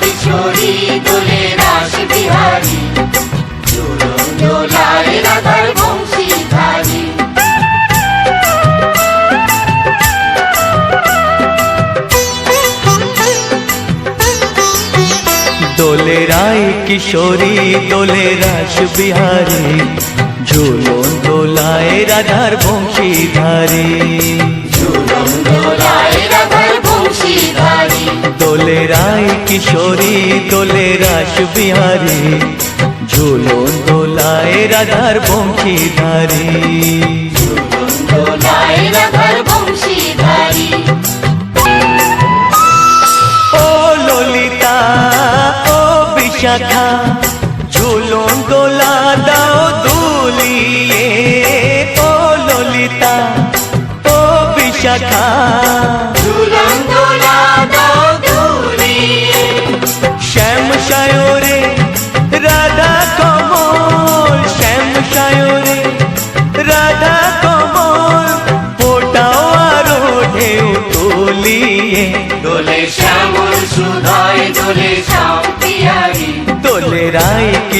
কিশোরী দোলে রাস বিহারী। দোলায় রাধার রায় কিশোরী দোলে রাস বিহারী। ঝুলন দোলায় রাধার কিশোরী দোলে রাস বিহারী, ঝুলন দোলায় রাধার বংশীধারী। চুরন দোলায় রাধার ও ললিতা, ও বিশাখা, ঝুলন দোলা দাও দুলিয়ে। ও ললিতা, ও বিশাখা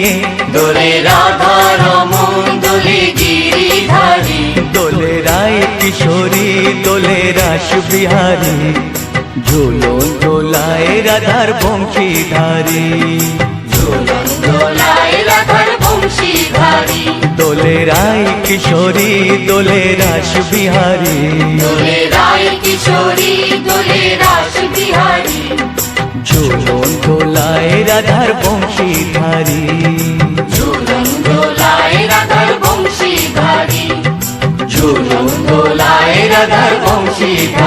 ছড়িয়ে দোলে রাধা রমন দোলে গিরিধারী দোলে রায় কিশোরী দোলে রাস বিহারী। ঝুলন দোলায় রাধার বংশীধারী। ঝুলন দোলায় রাধার বংশীধারী। দোলে রায় কিশোরী দোলে রাস বিহারী। দোলে রায় কিশোরী দোলে রাস বিহারী।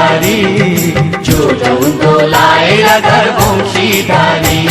বংশীধারী ঝুলন দোলায় রাধার বংশীধারী।